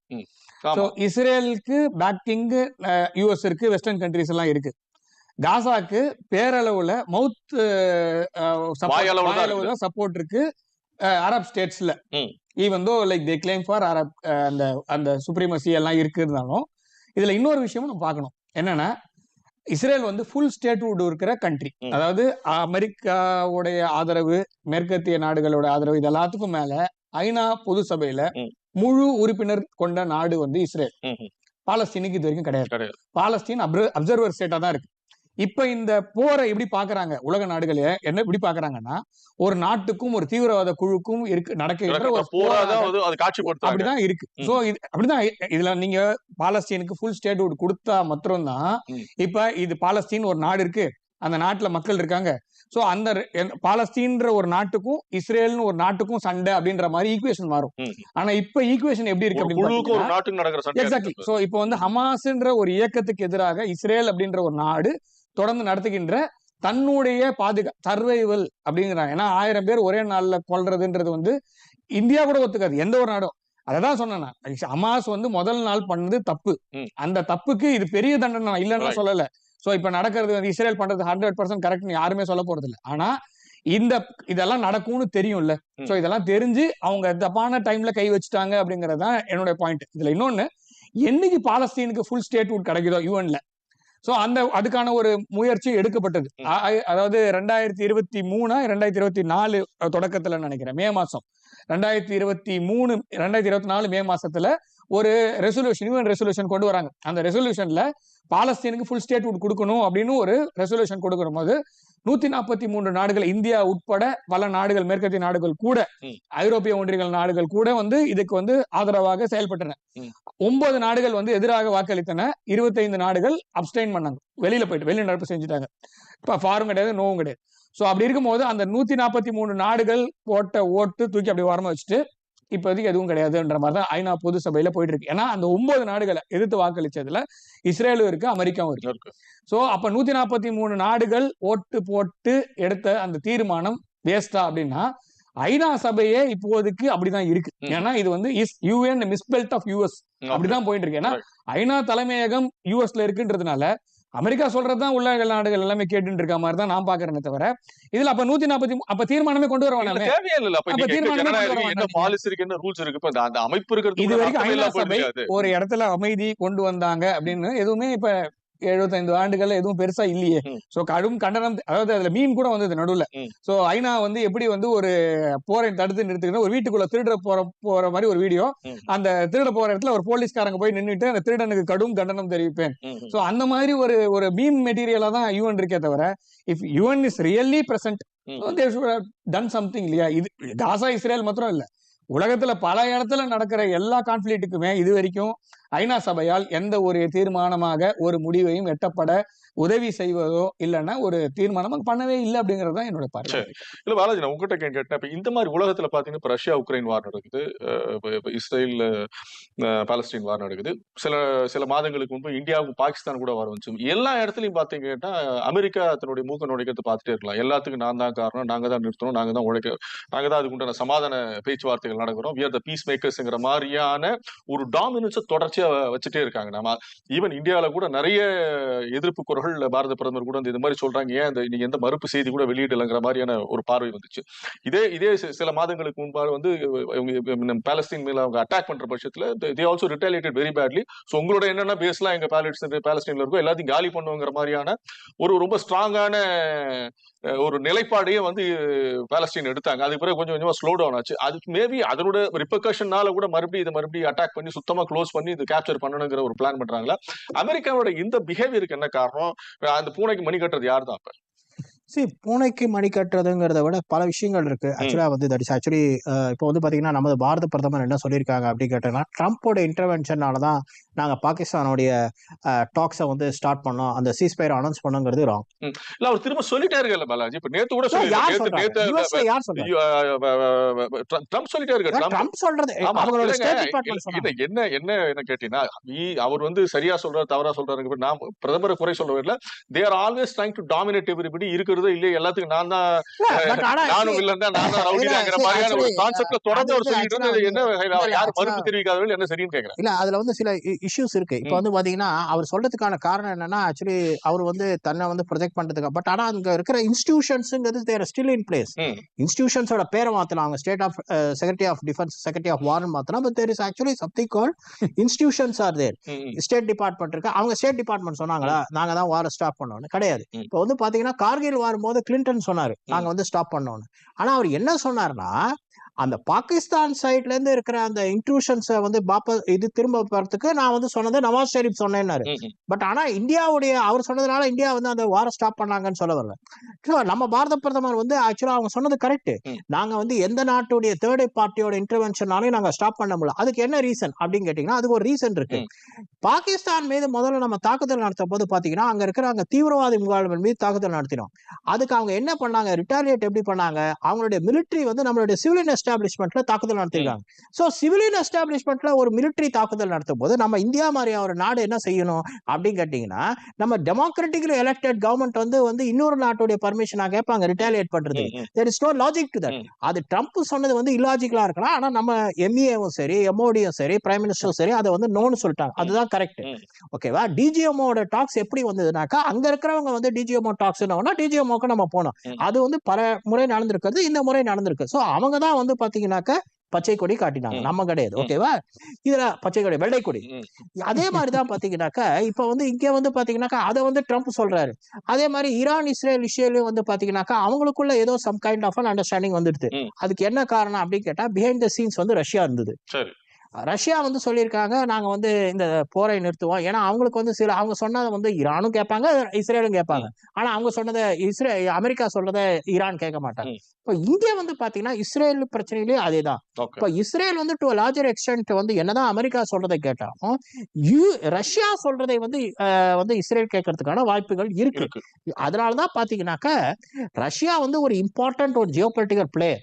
ஸோ இஸ்ரேலுக்கு பேக்கிங் யூஎஸ் இருக்கு வெஸ்டர்ன் கண்ட்ரிஸ் எல்லாம் இருக்கு காசாக்கு பேரளவுல மவுத். தான் சப்போர்ட் இருக்கு Arab ஸ்டேட்ஸ்ல. Even though like they claim for Arab அந்த அந்த சுப்ரீமசி எல்லாம் இருக்கு இருந்தாலும் இதுல இன்னொரு விஷயமும் நம்ம பார்க்கணும் என்னன்னா இஸ்ரேல் வந்து ஃபுல் ஸ்டேட்வுட் இருக்கிற கண்ட்ரி. அதாவது அமெரிக்காவுடைய ஆதரவு மேற்கத்திய நாடுகளோட ஆதரவு இது எல்லாத்துக்கும் மேல ஐநா பொது சபையில. முழு உறுப்பினர் கொண்ட நாடு வந்து இஸ்ரேல். பாலஸ்தீனுக்கு இது வரைக்கும் கிடையாது. பாலஸ்தீன் அப்சர்வர் ஸ்டேட்டா தான் இருக்கு இப்ப இந்த போரை எப்படி பாக்குறாங்க உலக நாடுகளே என்ன எப்படி பாக்குறாங்கன்னா ஒரு நாட்டுக்கும் ஒரு தீவிரவாத குழுக்கும் இருக்கு நடக்கின்ற ஒரு அப்படிதான் இருக்கு. சோ இது அப்படிதான் இதுல நீங்க பாலஸ்தீனுக்கு ஃபுல் ஸ்டேட்வுட் கொடுத்தா மாத்திரம்தான். இப்ப இது பாலஸ்தீன் ஒரு நாடு இருக்கு அந்த நாட்டுல மக்கள் இருக்காங்க சோ அந்த பாலஸ்தீன்ற ஒரு நாட்டுக்கும் இஸ்ரேல்னு ஒரு நாட்டுக்கும் சண்டை அப்படின்ற மாதிரி ஈக்குவேஷன் மாறும். ஆனா இப்ப ஈக்குவேஷன் எப்படி இருக்கு ஒரு அப்படின்னு எக்ஸாக்ட்லி சோ இப்போ வந்து ஹமாஸ்ன்ற ஒரு இயக்கத்துக்கு எதிராக இஸ்ரேல் அப்படின்ற ஒரு நாடு தொடர்ந்து நடத்துகின்ற தன்னுடைய பாதுகா சர்வைவல் அப்படிங்கிறாங்க ஏன்னா ஆயிரம் பேர் ஒரே நாள்ல கொல்றதுன்றது வந்து இந்தியா கூட ஒத்துக்காது எந்த ஒரு நாடும் அததான் சொன்னேன். ஹமாஸ் வந்து முதல் நாள் பண்ணது தப்பு. அந்த தப்புக்கு இது பெரிய தண்டனை இல்லைன்னு. சொல்லல சோ இப்ப நடக்கிறது வந்து இஸ்ரேல் பண்றது ஹண்ட்ரட் பர்சன்ட் கரெக்ட்னு யாருமே சொல்ல போறது இல்ல ஆனா இந்த இதெல்லாம் நடக்கும்னு தெரியும்ல. சோ இதெல்லாம் தெரிஞ்சு அவங்க தப்பான டைம்ல கை வச்சுட்டாங்க அப்படிங்கறது தான் என்னோட பாயிண்ட் இதுல இன்னொன்னு என்னைக்கு பாலஸ்தீனுக்கு ஃபுல் ஸ்டேட்வுட் கிடைக்குதோ யூஎன்ல ஸோ அந்த அதுக்கான ஒரு முயற்சி எடுக்கப்பட்டது. அதாவது ரெண்டாயிரத்தி இருபத்தி மூணா ரெண்டாயிரத்தி இருபத்தி நாலு தொடக்கத்துல நினைக்கிறேன் மே மாசம். ரெண்டாயிரத்தி இருபத்தி மூணு ரெண்டாயிரத்தி இருபத்தி நாலு மே மாசத்துல ஒரு ரெசல்யூஷன் யூஎன் ரெசல்யூஷன் கொண்டு வராங்க. அந்த ரெசல்யூஷன்ல பாலஸ்தீனுக்கு ஃபுல் ஸ்டேட்ஹுட் கொடுக்கணும் அப்படின்னு ஒரு ரெசல்யூஷன் கொடுக்கணும் போது நூத்தி நாற்பத்தி மூன்று நாடுகள் இந்தியா உட்பட பல நாடுகள் மேற்கத்திய நாடுகள் கூட. ஐரோப்பிய ஒன்றியங்கள் நாடுகள் கூட வந்து இதுக்கு வந்து ஆதரவாக செயல்பட்டன. ஒன்பது நாடுகள் வந்து எதிராக வாக்களித்தன. இருபத்தைந்து நாடுகள் அப்டைன் பண்ணாங்க. வெளியில போயிட்டு வெளி நடப்பு செஞ்சுட்டாங்க. இப்ப ஃபாரும் கிடையாது நோவும் கிடையாது. ஸோ அப்படி இருக்கும்போது அந்த நூத்தி நாற்பத்தி மூணு நாடுகள் போட்ட ஓட்டு தூக்கி அப்படி வரமா வச்சுட்டு இப்போதைக்கு எதுவும் கிடையாதுன்ற மாதிரி தான் ஐநா பொது சபையில போயிட்டு இருக்கு ஏன்னா அந்த ஒன்பது நாடுகளை எதிர்த்து வாக்களிச்சதுல இஸ்ரேலும் இருக்கு அமெரிக்காவும் இருக்கு. சோ அப்ப நூத்தி நாற்பத்தி மூணு நாடுகள் ஓட்டு போட்டு எடுத்த அந்த தீர்மானம் வேஸ்டா அப்படின்னா ஐநா சபையே இப்போதைக்கு அப்படிதான் இருக்கு. ஏன்னா இது வந்து is UN misspelled of US அப்படிதான் போயிட்டு இருக்கு ஏன்னா. ஐநா தலைமையகம் யூஎஸ்ல இருக்குன்றதுனால அமெரிக்கா சொல்றதுதான் உள்ள நாடுகள் எல்லாமே கேட்டுட்டு இருக்க மாதிரி தான் நான் பாக்குறேனே தவிர இதுல அப்ப நூத்தி நாற்பத்தி அப்ப தீர்மானமே கொண்டு வர வேணாமே அப்ப தீர்மானமே என்ன. பாலிசி இருக்கு என்ன ரூல்ஸ் இருக்கு அந்த அமைப்பு இருக்கிறது இது வரைக்கும் ஒரு இடத்துல அமைதி கொண்டு வந்தாங்க அப்படின்னு எதுவுமே இப்ப எழுபத்தைந்து ஆண்டுகள்ல எதுவும் பெருசா இல்லையே. சோ கடும் கண்டனம் அதாவது அதுல மீன் கூட வந்தது நடுவுல. சோ ஐநா வந்து எப்படி வந்து ஒரு போரை தடுத்து நிறுத்துக்கணும் ஒரு வீட்டுக்குள்ள திருட போற போற மாதிரி ஒரு வீடியோ. அந்த திருட போற இடத்துல ஒரு போலீஸ்காரங்க போய் நின்னுட்டு அந்த திருடனுக்கு கடும் கண்டனம் தெரிவிப்பேன். சோ அந்த மாதிரி ஒரு ஒரு மீம் மெட்டீரியலா தான் யூஎன் இருக்கே தவிர if UN is really present done something இல்லையா? இது காசா இஸ்ரேல் மாத்திரம் இல்ல. உலகத்துல பல இடத்துல நடக்கிற எல்லா கான்ஃபிளிக்ட்டுக்குமே இது வரைக்கும் ஐநா சபையால் எந்த ஒரு தீர்மானமாக ஒரு முடிவையும் எட்டப்பட உதவி செய்வதோ இல்லைன்னா ஒரு தீர்மானம் பண்ணவே இல்லை அப்படிங்கிறது தான் என்னோட பார்வை. இல்லை இல்ல பாலாஜி நான் உங்ககிட்ட கேட்டேன். இப்போ இந்த மாதிரி உலகத்துல பாத்தீங்கன்னா இப்போ ரஷ்யா உக்ரைன் வார் நடக்குது. இப்போ இஸ்ரேல் பாலஸ்டீன் பாலஸ்தீன் வார் நடக்குது. சில சில மாதங்களுக்கு முன்பு இந்தியாவுக்கும் பாகிஸ்தான் கூட வார் வந்துச்சு. எல்லா இடத்துலயும் பாத்தீங்கன்னா அமெரிக்கா தன்னுடைய மூக்க நுழைக்கிறது பார்த்துட்டே இருக்கலாம். எல்லாத்துக்கும் நான் தான் காரணம். நாங்க தான் நிறுத்தணும். நாங்க தான் உழைக்க நாங்க தான் அதுக்கு உண்டான சமாதான பேச்சுவார்த்தைகள் நடக்கிறோம். வியர் த பீஸ் மேக்கர்ஸ்ங்கிற மாதிரியான ஒரு டாமினன்ஸை தொடர்ச்சியா வச்சுட்டே இருக்காங்க. நம்ம ஈவன் இந்தியாவில கூட நிறைய எதிர்ப்பு அவர்கள் பாரத பிரதமர் கூட இந்த மாதிரி சொல்றாங்க. ஏன் இந்த நீங்க எந்த மறுப்பு செய்தி கூட வெளியிடலங்கிற மாதிரியான ஒரு பார்வை வந்துச்சு. இதே இதே சில மாதங்களுக்கு முன்பாக வந்து இவங்க பாலஸ்தீன் மேல அவங்க அட்டாக் பண்ற பட்சத்துல they also retaliated very badly so உங்களோட என்னென்ன பேஸ்லாம் எங்க பேலட்ஸ் பாலஸ்தீன்ல இருக்கோ எல்லாத்தையும் காலி பண்ணுவோங்கிற மாதிரியான ஒரு ரொம்ப ஸ்ட்ராங்கான ஒரு நிலைப்பாடையே வந்து பாலஸ்தீன் எடுத்தாங்க. அதுக்கு பிறகு கொஞ்சம் கொஞ்சமா ஸ்லோ டவுன் ஆச்சு. அதுக்கு மேபி அதனோட ரிப்பர்கஷனால கூட மறுபடியும் இதை மறுபடியும் அட்டாக் பண்ணி சுத்தமா க்ளோஸ் பண்ணி இது கேப்சர் பண்ணணுங்கிற ஒரு பிளான் பண்றாங்களா? அமெரிக்காவோட இந்த பிஹேவியருக்கு என்ன காரணம்? அந்த பூனைக்கு மணி கட்டுறது யார் தான் அப்ப? சரி பூனைக்கு மணி கட்டுறதுங்கிறத விட பல விஷயங்கள் இருக்கு. ஆக்சுவலா வந்து தட் இஸ் ஆக்சுவலி இப்போ வந்து பாத்தீங்கன்னா நமது பாரத பிரதமர் என்ன சொல்லியிருக்காங்க அப்படின்னு கேட்டோம்னா ட்ரம்ப்போட இன்டர்வென்ஷனால தான் நாங்க பாகிஸ்தானுடைய டாக்ஸை வந்து ஸ்டார்ட் பண்ணோம். அந்த சீஸ்பயர் அனௌன்ஸ் பண்ணோங்கிறது ராங் இல்ல அவர் திரும்ப சொல்லிட்டே இருக்கல பாலாஜி. இப்ப நேத்து கூட சொல்லி ல யார் சொல்றாங்க? ட்ரம்ப் சொல்லிட்டே இருக்க ட்ரம்ப் சொல்றது அவங்களோட ஸ்டேட் டிபார்ட்மெண்ட் இல்ல, என்ன என்ன என்ன கேட்டீங்கன்னா அவர் வந்து சரியா சொல்றாரு தவறா சொல்றாருங்க. நான் பிரதமரை குறை சொல்றதில்ல they are always trying to dominate everybody இருக்கிறதோ இல்லையே எல்லாத்துக்கும் நான் தான் நானும் நான் தான் தாங்கிற சரி, மாதிரியான ஒரு கான்செப்ட்ல தொடர்ந்து அது சொல்லிட்டு actually இருந்து என்ன actually- மறுப்பு தெரிவிக்காதவர்கள் என்ன சரின்னு கேக்குறேன் இல்ல அதுல வந்து சில இஷ்யூஸ் இருக்கு. இப்போ. வந்து பாத்தீங்கன்னா அவர் சொல்றதுக்கான காரணம் என்னன்னா ஆக்சுவலி அவர் வந்து தன்னை வந்து ப்ரொஜெக்ட் பண்றதுக்கு பட் ஆனா அங்க இருக்கிற இன்ஸ்டிடியூஷன்ஸ்ங்கிறது தேர் ஸ்டில் இன் பிளேஸ். இன்ஸ்டிடியூஷன்ஸோட பேரை மாத்தலாம். அவங்க state of secretary of defence secretary of வார்னு மாத்தலாம் but there is actually something call institutions are there state department இருக்கு. அவங்க ஸ்டேட் டிபார்ட்மெண்ட் சொன்னாங்களா நாங்க தான் வார ஸ்டாப் பண்ணோம்னு. கிடையாது. இப்போ வந்து பாத்தீங்கன்னா கார்கில் மாறும்போது கிளின்டன் சொன்னாரு நாங்க வந்து ஸ்டாப் பண்ணோன்னு ஆனா அவர் என்ன சொன்னார்னா அந்த பாகிஸ்தான் சைட்ல இருந்து இருக்கிற அந்த இன்ட்ரூஷன்ஸை வந்து பாப்ப இது திரும்ப போறதுக்கு நான் வந்து சொன்னது நவாஸ் ஷெரீப் சொன்னேன்னாரு. பட் ஆனா இந்தியாவுடைய அவர் சொன்னதுனால இந்தியா வந்து அந்த வார ஸ்டாப் பண்ணாங்கன்னு சொல்ல வரல. நம்ம பாரத பிரதமர் வந்து ஆக்சுவலா அவங்க சொன்னது கரெக்ட் ம். நாங்க வந்து எந்த நாட்டுடைய தேர்ட் பார்ட்டியோட இன்டர்வென்ஷனாலையும் நாங்க ஸ்டாப் பண்ண முடியல. அதுக்கு என்ன ரீசன் அப்படின்னு கேட்டீங்கன்னா அதுக்கு ஒரு ரீசன் இருக்கு. பாகிஸ்தான் மீது முதல்ல நம்ம தாக்குதல் நடத்தும் போது பாத்தீங்கன்னா அங்க இருக்கிற அங்க தீவிரவாதி முகாம்கள் மீது தாக்குதல் நடத்தினோம். அதுக்கு அவங்க என்ன பண்ணாங்க? ரிட்டாலியேட் எப்படி பண்ணாங்க? அவங்களுடைய மிலிட்டரி வந்து நம்மளுடைய சிவிலியன் எஸ்டாப்ளிஷ்மெண்ட்ல தாக்குதல் நடத்திருக்காங்க. சோ சிவிலியன் எஸ்டாப்ளிஷ்மெண்ட்ல ஒரு மிலிட்டரி தாக்குதல் நடத்தும் போது நம்ம இந்தியா மாதிரி ஒரு நாடு என்ன செய்யணும் அப்படின்னு கேட்டீங்கன்னா நம்ம டெமோக்ராட்டிக்கலி எலெக்டட் கவர்மெண்ட் வந்து வந்து இன்னொரு நாட்டுடைய பர்மிஷனா கேட்பாங்க ரிட்டாலியேட் பண்றது. There is no logic to that. அது ட்ரம்ப் சொன்னது வந்து இல்லாஜிக்கலா இருக்கலாம். ஆனா நம்ம எம்இஏவும் சரி எம்ஓடியும் சரி பிரைம் மினிஸ்டரும் சரி அதை வந்து நோன்னு சொல்லிட்டாங்க. அதுதான் கரெக்ட். ஓகேவா டிஜிஎம்ஓட டாக்ஸ் எப்படி வந்ததுனாக்கா அங்க இருக்கிறவங்க வந்து டிஜிஎம்ஓ டாக்ஸ் டிஜிஎம்ஓக்கு நம்ம போனோம் ம். அது வந்து பல முறை நடந்திருக்கிறது இந்த முறை நடந்திருக்கு. ஸோ அவங்க தான் வந்து பாத்தீங்கன்னாக்கா பச்சை கொடி காட்டினாங்க. நம்ம கிடையாது. ஓகேவா இதுல பச்சை கொடி வெள்ளை கொடி. அதே மாதிரிதான் பாத்தீங்கன்னாக்கா இப்ப வந்து இங்க வந்து பாத்தீங்கன்னாக்கா அதை வந்து ட்ரம்ப் சொல்றாரு அதே மாதிரி ஈரான் இஸ்ரேல் இஸ்ரேலும் வந்து பாத்தீங்கன்னாக்கா அவங்களுக்குள்ள ஏதோ சம் கைண்ட் ஆஃப் அண்டர்ஸ்டாண்டிங் வந்துடுது. அதுக்கு என்ன காரணம் அப்படின்னு கேட்டா பிஹைண்ட் த சீன்ஸ் வந்து ரஷ்யா இருந்தது ரஷ்யா வந்து சொல்லியிருக்காங்க நாங்க வந்து இந்த போரை நிறுத்துவோம். ஏன்னா அவங்களுக்கு வந்து சில அவங்க சொன்னதை வந்து ஈரானும் கேட்பாங்க இஸ்ரேலும் கேட்பாங்க. ஆனா அவங்க சொன்னதை இஸ்ரே அமெரிக்கா சொல்றதை ஈரான் கேட்க மாட்டாங்க. இப்போ இங்க வந்து பாத்தீங்கன்னா இஸ்ரேல் பிரச்சனையிலேயே அதேதான். ஓகே. இப்போ இஸ்ரேல் வந்து டு லார்ஜர் எக்ஸ்டென்ட் வந்து என்னதான் அமெரிக்கா சொல்றதை கேட்டாலும் யூ ரஷ்யா சொல்றதை வந்து வந்து இஸ்ரேல் கேட்கறதுக்கான வாய்ப்புகள் இருக்கு. இருக்கு. அதனாலதான் பாத்தீங்கன்னாக்கா ரஷ்யா வந்து ஒரு இம்பார்ட்டன்ட் ஒரு ஜியோ பொலிட்டிக்கல் பிளேயர்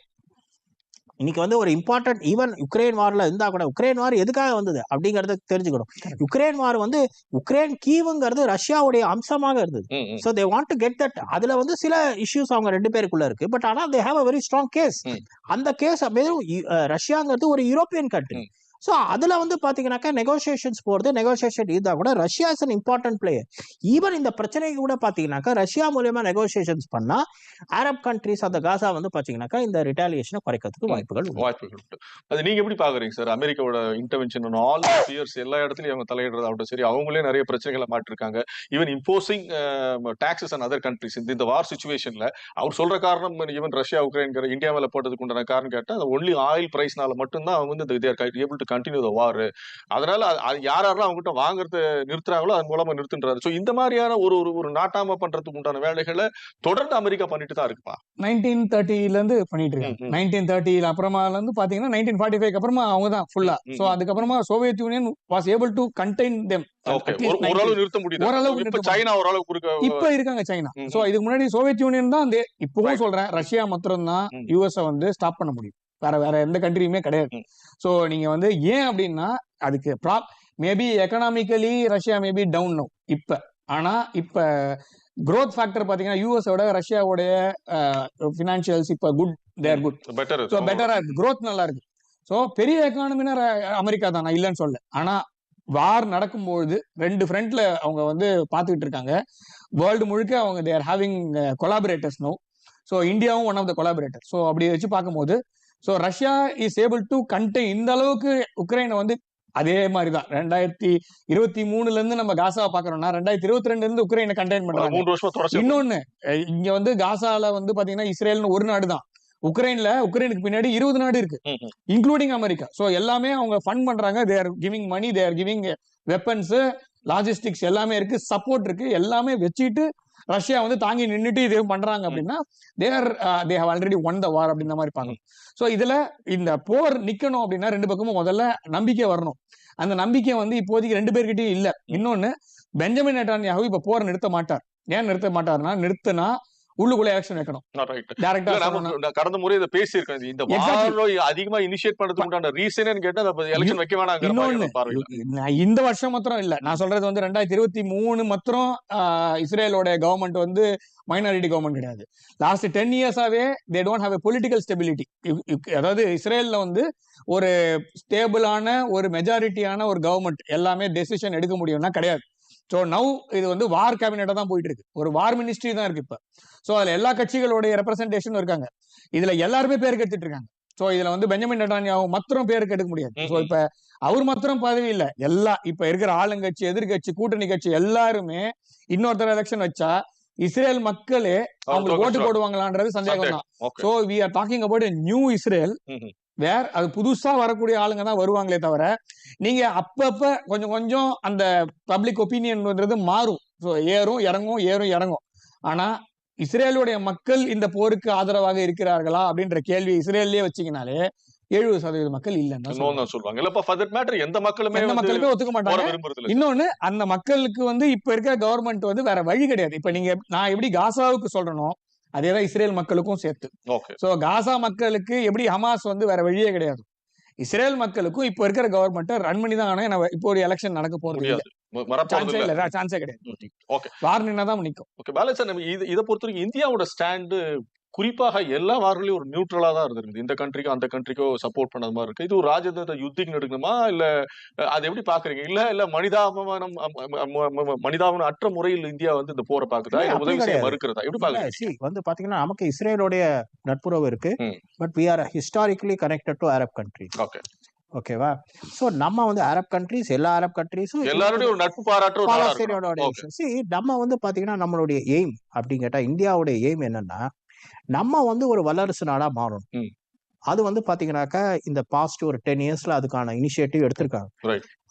இன்னைக்கு வந்து ஒரு இம்பார்ட்டன்ட் ஈவன் உக்ரைன் வார்ல இருந்தா கூட உக்ரைன் வார் எதுக்காக வந்தது அப்படிங்கறத தெரிஞ்சுக்கணும். உக்ரைன் வார் வந்து உக்ரைன் கீவுங்கிறது ரஷ்யாவுடைய அம்சமாக இருந்தது. So they want to get that அதுல வந்து சில இஷ்யூஸ் அவங்க ரெண்டு பேருக்குள்ள இருக்கு. பட் ஆனா they have a very strong case. அந்த கேஸ் வெறும் ரஷ்யாங்கிறது ஒரு யூரோப்பியன் கண்ட்ரி. ஸோ அதுல வந்து பாத்தீங்கன்னாக்கா நெகோசியேஷன்ஸ் போறது நெகோசியேஷன் இருந்தா கூட Russia is an important player even இந்த பிரச்சனைக்கு கூட பாத்தீங்கன்னாக்கா ரஷ்யா மூலியமா நெகோசியேஷன்ஸ் பண்ணா அரப் கண்ட்ரிஸ் அந்த காசா வந்து பாத்தீங்கன்னா இந்த ரிட்டாலியேஷனை குறைக்கிறதுக்கு. வாய்ப்புகள். வாய்ப்புகள் உண்டு. அது நீங்க எப்படி பாக்குறீங்க சார் அமெரிக்காவோட இன்டர்வென்ஷன் ஆல் இயர்ஸ் எல்லா இடத்துலயும் அவங்க தலையிடுறதாகட்டும் சரி அவங்களே நிறைய பிரச்சனைகளை மாட்டிருக்காங்க even imposing taxes and other countries இந்த இந்த வார் சுச்சுவேஷன்ல அவர் சொல்ற காரணம் ஈவன் ரஷ்யா உக்ரைன் இந்தியா மேல போட்டதுக்கு உண்டான காரணம் கேட்டா அது ஒன்லி ஆயில் பிரைஸ்னால மட்டும்தான் அவங்க வந்து there able to continue the war அதனால அது- யார் யாரெல்லாம் அவங்ககிட்ட வாங்குறத நிறுத்துறாங்களோ அது மூலமா நிறுத்துன்றாரு. ஸோ இந்த மாதிரியான ஒரு ஒரு ஒரு நாட்டாம பண்றதுக்கு உண்டான வேலைகளை தொடர்ந்து அமெரிக்கா பண்ணிட்டு தான் இருக்குப்பா. நைன்டீன் தேர்ட்டில இருந்து பண்ணிட்டு இருக்காங்க. நைன்டீன் தேர்ட்டில அப்புறமால இருந்து பாத்தீங்கன்னா நைன்டீன் ஃபார்ட்டி ஃபைவ் அப்புறமா அவங்க தான் ஃபுல்லா சோ அதுக்கப்புறமா Soviet Union was able to contain them ஓரளவு நிறுத்த முடியுது. நிறுத்த சைனா ஓரளவு இப்ப இருக்காங்க சைனா சோ இதுக்கு முன்னாடி சோவியத் யூனியன் தான் இப்பவும். சொல்றேன் ரஷ்யா மாத்திரம் தான். யூஎஸ் வந்து ஸ்டாப் பண்ண முடியும். வேற வேற எந்த கண்ட்ரியுமே கிடையாது. சோ நீங்க வந்து ஏன் அப்படின்னா அதுக்கு prob maybe economically Russia maybe down no இப்ப. ஆனா இப்ப growth ஃபேக்டர் பாத்தீங்கன்னா யூஎஸ் விட ரஷ்யாவுடைய ஃபினான்ஷியல்ஸ் இப்ப good there good better so பெட்டரா இருக்கு. Growth நல்லா இருக்கு. ஸோ பெரிய எக்கானமினா அமெரிக்கா தான். நான் இல்லைன்னு சொல்ல ஆனா வார் நடக்கும்பொழுது ரெண்டு ஃப்ரண்ட்ல அவங்க வந்து பார்த்துக்கிட்டு இருக்காங்க. வேர்ல்டு முழுக்க அவங்க there having collaborators no so இந்தியாவும் one of the collaborator so அப்படி வச்சு பார்க்கும்போது so Russia is able to contain இந்த அளவுக்கு உக்ரைனை வந்து அதே மாதிரி தான் ரெண்டாயிரத்தி இருபத்தி மூணுல இருந்து நம்ம காசாவை பாக்குறோம்னா ரெண்டாயிரத்தி இருபத்தி ரெண்டுல இருந்து உக்ரைனை கண்டெயின் பண்றாங்க. இன்னொன்னு இங்க வந்து காசால வந்து பாத்தீங்கன்னா இஸ்ரேல்னு ஒரு நாடு தான் உக்ரைன்ல உக்ரைனுக்கு பின்னாடி இருபது நாடு இருக்கு. இன்க்ளூடிங் அமெரிக்கா சோ எல்லாமே அவங்க ஃபண்ட் பண்றாங்க. They are giving money they are giving weapons logistics எல்லாமே இருக்கு. சப்போர்ட் இருக்கு. எல்லாமே வச்சுட்டு ரஷ்யா வந்து தாங்கி நின்னுட்டு இது பண்றாங்க அப்படின்னா there they have already won the war அப்படின்ற மாதிரி பாக்கணும் சோ இதுல இந்த போர் நிக்கணும் அப்படின்னா ரெண்டு பக்கமும் முதல்ல நம்பிக்கை வரணும். அந்த நம்பிக்கை வந்து இப்போதைக்கு ரெண்டு பேர்கிட்டயும் இல்ல. இன்னொன்னு பெஞ்சமின் நெட்டான்யாகு இப்ப போர் நிறுத்த மாட்டார். ஏன் நிறுத்த மாட்டார்னா நிறுத்தினா உள்ளுக்குள்ள எலெக்ஷன் வைக்கணும். டேரக்டா கடந்த முறை இதை பேசியிருக்கேன். இந்த. வாரம் அதிகமா இனிஷியேட் பண்றதுக்கு உண்டான ரீசன் கேட்டா எலெக்ஷன் வைக்க நான் இந்த வருஷம் மாத்திரம் இல்ல. நான் சொல்றது வந்து ரெண்டாயிரத்தி இருபத்தி மூணு மாத்திரம் இஸ்ரேலோட கவர்மெண்ட் வந்து மைனாரிட்டி கவர்மெண்ட் கிடையாது. Last ten இயர்ஸாவே they don't have a political stability அதாவது இஸ்ரேல்ல வந்து ஒரு ஸ்டேபிளான ஒரு மெஜாரிட்டியான ஒரு கவர்மெண்ட் எல்லாமே டெசிஷன் எடுக்க முடியும்னா கிடையாது. ஸோ நவ் இது வந்து வார் கேபினெட்டா தான் போயிட்டு இருக்கு ஒரு வார் மினிஸ்ட்ரி தான் இருக்கு இப்ப. ஸோ அதுல எல்லா கட்சிகளுடைய ரெப்ரசன்டேஷன் இருக்காங்க. இதுல எல்லாருமே பேருக்கு எடுத்துட்டு இருக்காங்க. ஸோ இதுல வந்து பெஞ்சமின் நெட்டானியாவு மாத்திரம் பேருக்கு எடுக்க முடியாது. ஸோ. இப்ப அவர் மாத்திரம் பதவி இல்ல. எல்லா இப்ப இருக்கிற ஆளுங்கட்சி எதிர்கட்சி கூட்டணி கட்சி எல்லாருமே இன்னொருத்தர் எலெக்ஷன் வச்சா இஸ்ரேல் மக்களே அவங்களுக்கு ஓட்டு போடுவாங்களான்றது சந்தேகம். தான் so we are talking about new Israel where அது புதுசா வரக்கூடிய ஆளுங்க தான் வருவாங்களே தவிர நீங்க அப்பப்ப கொஞ்சம் கொஞ்சம் அந்த பப்ளிக் ஒப்பீனியன்ன்றது மாறும். ஸோ ஏறும் இறங்கும் ஏறும் இறங்கும். ஆனா இஸ்ரேலுடைய மக்கள் இந்த போருக்கு ஆதரவாக இருக்கிறார்களா அப்படின்ற கேள்வி இஸ்ரேல்லயே வச்சீங்கனாலே எழுபது சதவீத மக்கள் இல்லைன்னு சொல்லுவாங்க. இல்லப்பா ஃபார் தட் மேட்டர் எந்த மக்களுமே எந்த மக்களுமே ஒத்துக்க மாட்டாங்க. இன்னொன்னு அந்த மக்களுக்கு வந்து இப்ப இருக்கிற கவர்மெண்ட் வந்து வேற வழி கிடையாது. இப்ப நீங்க நான் எப்படி காசாவுக்கு சொல்றேனோ அதேதான் இஸ்ரேல் மக்களுக்கும் சேர்த்து. சோ காசா மக்களுக்கு எப்படி ஹமாஸ் வந்து வேற வழியே கிடையாது. இஸ்ரேல் மக்களுக்கும் இப்ப இருக்கிற கவர்மெண்ட் ரன் பண்ணி தான் ஆனா இப்போ ஒரு எலெக்ஷன் நடக்க போறது சான்ஸே கிடையாது. ஓகே வார் நின்னா தான் நிக்கும் ஓகே சார் நம்ம இது இதை பொறுத்த வரைக்கும் இந்தியாவோட ஸ்டாண்டு குறிப்பாக எல்லா வார்களையும் ஒரு நியூட்ரலா தான் இருந்திருக்கு இந்த கண்ட்ரிக்கோ அந்த கண்ட்ரிக்கோ சப்போர்ட் பண்ணது மாதிரி இருக்கு. இது ஒரு ராஜதந்திர யுத்திக்கு எடுக்கணுமா இல்ல அதை எப்படி பாக்குறீங்க? இல்ல இல்ல மனிதாபமானம் அம், அம், அம், அம், அம், மனிதாபன அற்ற முறையில் இந்தியா வந்து இந்த போரை பாக்குதா? உதவி செய்ய. மறுக்கிறதா? எப்படி பாக்குறீங்க? வந்து பாத்தீங்கன்னா நமக்கு இஸ்ரேலோடைய நட்புறவு இருக்கு. But we are historically connected to Arab country okay ஓகேவா சோ நம்ம வந்து அரப் கண்ட்ரிஸ் எல்லா அரப் கண்ட்ரிஸும் எல்லாரோடையும் ஒரு நட்பு பாராட்டுற நம்ம வந்து பாத்தீங்கன்னா நம்மளுடைய எய்ம் அப்படின்னு கேட்டா இந்தியாவுடைய எய்ம் என்னன்னா நம்ம வந்து ஒரு வல்லரசு நாடா மாறணும். அது வந்து பாத்தீங்கன்னாக்கா இந்த பாஸ்ட் ஒரு டென் இயர்ஸ்ல அதுக்கான இனிஷியேட்டிவ் எடுத்திருக்காங்க.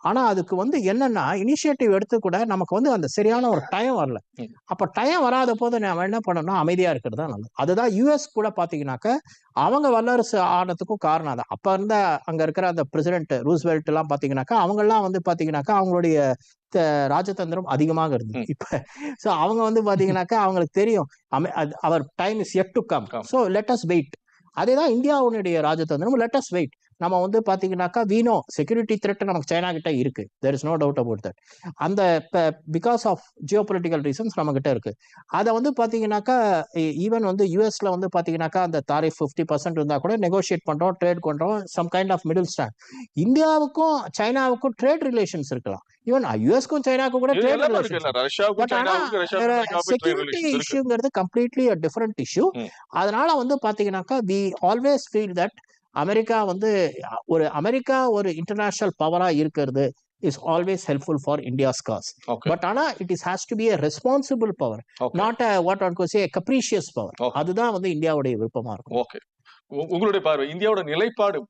ஆனா அதுக்கு வந்து என்னன்னா இனிஷியேட்டிவ் எடுத்து கூட நமக்கு வந்து அந்த சரியான ஒரு டைம் வரல. அப்ப டைம் வராத போது நம்ம என்ன பண்ணணும்னா அமைதியா இருக்கிறது தான் நல்லது. அதுதான் யூஎஸ் கூட பாத்தீங்கன்னாக்க அவங்க வல்லரசு ஆனதுக்கும் காரணம் அதான். அப்ப இருந்த அங்க இருக்கிற அந்த பிரசிடென்ட் ரூஸ்வெல்ட் எல்லாம் பாத்தீங்கன்னாக்கா அவங்க எல்லாம் வந்து பாத்தீங்கன்னாக்கா அவங்களுடைய ராஜதந்திரம் அதிகமாக இருந்தது. இப்ப சோ அவங்க வந்து பாத்தீங்கன்னாக்கா அவங்களுக்கு தெரியும் அது- அவர் time is yet to come. So let us wait அதேதான் இந்தியாவுடைய ராஜதந்திரம் லெட் அஸ் வெயிட் நம்ம வந்து பாத்தீங்கன்னாக்கா வீணோ செக்யூரிட்டி த்ரெட் நமக்கு சைனா கிட்ட இருக்கு. There is no doubt about that அந்த because of geopolitical reasons நம்ம கிட்ட இருக்கு. அதை வந்து பாத்தீங்கன்னாக்கா ஈவன் வந்து யூஎஸ்ல வந்து பாத்தீங்கன்னாக்கா அந்த தாரிஃப் ஃபிஃப்டி பர்சன்ட் இருந்தா கூட நெகோஷியேட் பண்றோம் ட்ரேட் பண்றோம் some kind of middle stand இந்தியாவுக்கும் சைனாவுக்கும் ட்ரேட் ரிலேஷன்ஸ் இருக்கலாம். ஈவன் யூஎஸ்க்கும் சைனாவுக்கும் கூட ட்ரேட் செக்யூரிட்டி இஷ்யூங்கிறது கம்ப்ளீட்லி அ டிஃபரெண்ட் இஷ்யூ. அதனால வந்து பாத்தீங்கன்னாக்கா we always feel that America வந்து ஒரு அமெரிக்கா ஒரு இன்டர்நேஷனல் பவரா இருக்கிறது is always helpful for India's cause but ஆனா it is has to be responsible power not a what one goes a capricious power. அதுதான் வந்து இந்தியாவுடைய விருப்பமா இருக்கும். ஓகே உங்களுடைய பார்வை இந்தியாவோட நிலைப்பாடு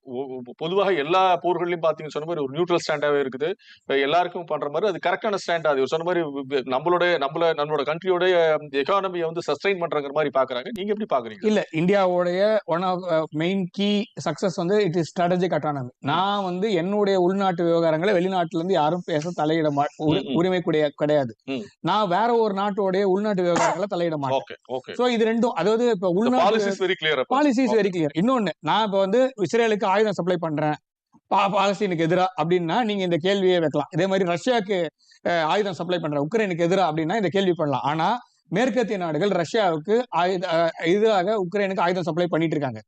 பொதுவாக எல்லா போர்களையும் பாத்தீங்கன்னு சொன்ன மாதிரி ஒரு நியூட்ரல் ஸ்டாண்டாவே இருக்குது. எல்லாருக்கும் பண்ற மாதிரி அது கரெக்டான ஸ்டாண்ட் அது சொன்ன மாதிரி நம்மளுடைய நம்மள நம்மளோட கண்ட்ரியோட எக்கானமியை வந்து சஸ்டைன் பண்றங்கிற மாதிரி பாக்குறாங்க. நீங்க எப்படி பாக்குறீங்க? இல்ல இந்தியாவுடைய one of main key success வந்து இட் இஸ் ஸ்ட்ராட்டஜிக் அட்டானமி நான் வந்து என்னுடைய உள்நாட்டு விவகாரங்களை வெளிநாட்டுல இருந்து யாரும் பேச தலையிட மா உரி- ம், ம். உரிமை கூடிய கிடையாது. நான் வேற ஒரு நாட்டுடைய உள்நாட்டு விவகாரங்களை தலையிட மாட்டேன். இது ரெண்டும் அதாவது இப்ப உள்நாட்டு policies very clear policies very clear இன்னொன்னு நான் இப்ப வந்து இஸ்ரேலுக்கு ஆயுதம் சப்ளை பண்றேன். பா- பாலஸ்தீனுக்கு எதிரா அப்படின்னா நீங்க இந்த கேள்வியே வைக்கலாம். இதே மாதிரி ரஷ்யாவுக்கு ஆயுதம் சப்ளை பண்றேன் உக்ரைனுக்கு எதிரா அப்படின்னா இந்த கேள்வி பண்ணலாம். ஆனா மேற்கத்திய நாடுகள் ரஷ்யாவுக்கு ஆயுத எதிராக உக்ரைனுக்கு ஆயுதம் சப்ளை பண்ணிட்டு இருக்காங்க.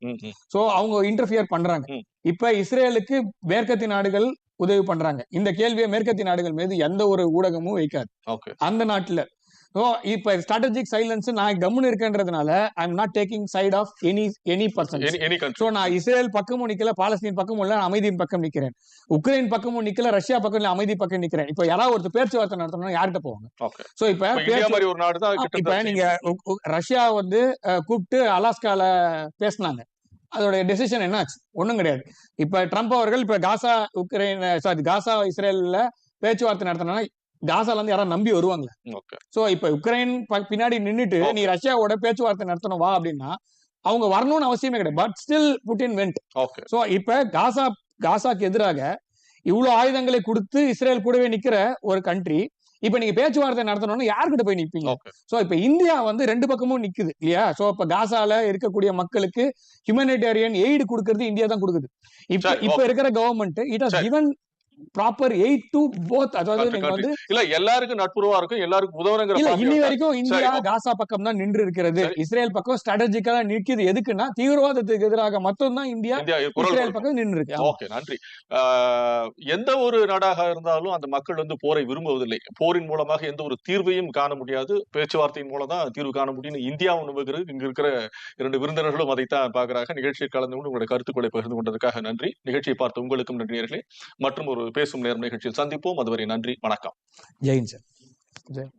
சோ அவங்க இன்டர்ஃபியர் பண்றாங்க. இப்ப இஸ்ரேலுக்கு மேற்கத்திய நாடுகள் உதவி பண்றாங்க. இந்த கேள்வியை மேற்கத்திய நாடுகள் மீது எந்த ஒரு ஊடகமும் வைக்காது. அந்த நாட்டுல ஸோ இப்ப ஸ்ட்ராட்டஜிக் சைலன்ஸ் நான் கம்முன்னு இருக்கேன்றதுனால I am not taking side of any any person so நான் இஸ்ரேல் பக்கமும் நிக்கல பாலஸ்தீன் பக்கமும் இல்ல அமைதியின் பக்கம் நிக்கிறேன். உக்ரைன் பக்கமும் நிக்கல ரஷ்யா பக்கம் இல்ல அமைதி பக்கம் நிக்கிறேன். இப்போ யாராவது ஒருத்தர் பேச்சுவார்த்தை நடத்தணும்னா யார்கிட்ட போவாங்க? சோ இப்ப இப்ப நீங்க ரஷ்யா வந்து கூப்பிட்டு அலாஸ்கால பேசினாங்க. அதோட டெசிஷன் என்னாச்சு? ஒண்ணும் கிடையாது. இப்ப ட்ரம்ப் அவர்கள் இப்ப காசா உக்ரைன் சாரி காசா இஸ்ரேல்ல பேச்சுவார்த்தை நடத்தினா காசால இருந்து யாராவது நம்பி வருவாங்க சோ இப்ப உக்ரைன் பின்னாடி நின்னுட்டு Okay. நீ ரஷ்யாவோட பேச்சுவார்த்தை நடத்தணும் வா அப்படின்னா அவங்க வரணும்னு அவசியமே கிடையாது. But still Putin went so இப்ப காசா காசாக்கு எதிராக இவ்வளவு ஆயுதங்களை கொடுத்து இஸ்ரேல் கூடவே நிக்கிற ஒரு கண்ட்ரி இப்ப நீங்க பேச்சுவார்த்தை நடத்தணும்னு யார்கிட்ட போய் நிப்பீங்க? சோ இப்ப இந்தியா வந்து ரெண்டு பக்கமும் நிக்குது இல்லையா? சோ இப்ப காசால இருக்கக்கூடிய மக்களுக்கு ஹியூமனிடேரியன் எய்டு கொடுக்கறது இந்தியா தான் கொடுக்குது. இப்ப இப்ப. இருக்கிற government it has. Given proper aid to both அதாவது நீங்க வந்து இல்ல எல்லாருக்கும் நட்புறவா இருக்கும் எல்லாருக்கும் உதவுறங்கிற இல்ல இன்னி? வரைக்கும் இந்தியா. காசா பக்கம் தான் நின்று இருக்கிறது. இஸ்ரேல் பக்கம் ஸ்ட்ராட்டஜிக்கலா நிக்குது எதுக்குன்னா தீவிரவாதத்துக்கு எதிராக மட்டும் தான் இந்தியா இஸ்ரேல். பக்கம் நின்று இருக்கு. ஓகே நன்றி. எந்த ஒரு நாடாக இருந்தாலும் அந்த மக்கள் வந்து போரை விரும்புவதில்லை. போரின் மூலமாக எந்த ஒரு தீர்வையும் காண முடியாது. பேச்சுவார்த்தையின் மூலம் தான் தீர்வு காண முடியும்னு இந்தியா நம்புகிறது இங்க இருக்கிற இரண்டு விருந்தினர்களும் அதைத்தான் பார்க்கறாங்க நிகழ்ச்சியில் கலந்து கொண்டு உங்களுடைய கருத்துக்களை பகிர்ந்து கொண்டதற்காக நன்றி. நிகழ்ச்சியை பார்த்த உங்களுக்கும் நன்றி நேயர்களே மற்றும் ஒரு பேசும் நேரம் நிகழ்ச்சியில் சந்திப்போம். அதுவரை நன்றி. வணக்கம். ஜெயின் சார். ஜெயின்.